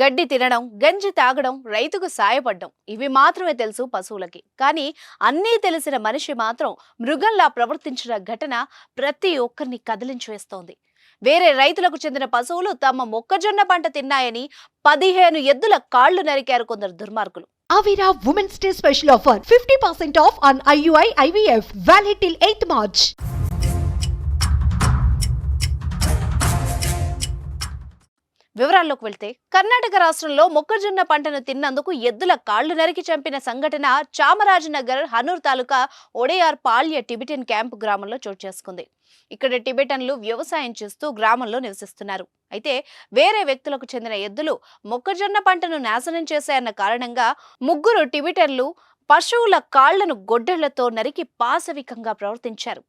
గడ్డి తినడం గంజి తాగడం రైతుకు సాయపడడం ఇవి మాత్రమే తెలుసు పశువులకి. కానీ అన్నీ తెలిసిన మనిషి మాత్రం మృగంలా ప్రవర్తించిన ఘటన ప్రతి ఒక్కరిని కదిలించి వేస్తోంది వేరే రైతులకు చెందిన పశువులు తమ మొక్కజొన్న పంట తిన్నాయని పదిహేను ఎద్దుల కాళ్ళు నరికారు కొందరు దుర్మార్గులు. Avira Women's Day special offer 50% off on IUI IVF valid till 8th March. వివరాల్లోకి వెళ్తే కర్ణాటక రాష్ట్రంలో మొక్కజొన్న పంటను తిన్నందుకు ఎద్దుల కాళ్ళు నరికి చంపిన సంఘటన చామరాజనగర్ హనూర్ తాలూకా ఒడేయార్ పాళ్య టిబెటన్ క్యాంపు గ్రామంలో చోటు చేసుకుంది. ఇక్కడ టిబెటన్లు వ్యవసాయం చేస్తూ గ్రామంలో నివసిస్తున్నారు. అయితే వేరే వ్యక్తులకు చెందిన ఎద్దులు మొక్కజొన్న పంటను నాశనం చేశాయన్న కారణంగా ముగ్గురు టిబెటన్లు పశువుల కాళ్ళను గొడ్డళ్ళతో నరికి పాశవికంగా ప్రవర్తించారు.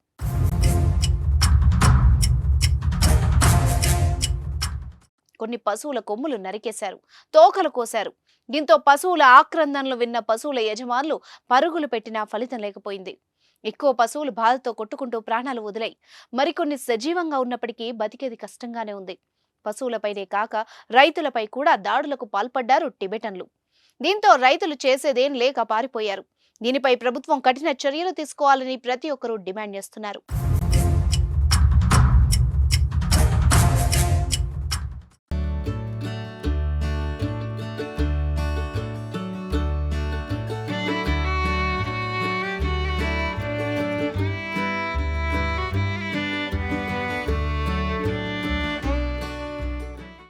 కొన్ని పశువుల కొమ్ములు నరికేశారు. తోకలు కోశారు. దీంతో పశువుల ఆక్రందనలు విన్న పశువుల యజమానులు పరుగులు పెట్టినా ఫలితం లేకపోయింది. ఎక్కువ పశువులు బాధతో కొట్టుకుంటూ ప్రాణాలు వదిలాయి. మరికొన్ని సజీవంగా ఉన్నప్పటికీ బతికేది కష్టంగానే ఉంది. పశువులపైనే కాక రైతులపై కూడా దాడులకు పాల్పడ్డారు టిబెటన్లు. దీంతో రైతులు చేసేదేం లేక పారిపోయారు. దీనిపై ప్రభుత్వం కఠిన చర్యలు తీసుకోవాలని ప్రతి ఒక్కరూ డిమాండ్ చేస్తున్నారు.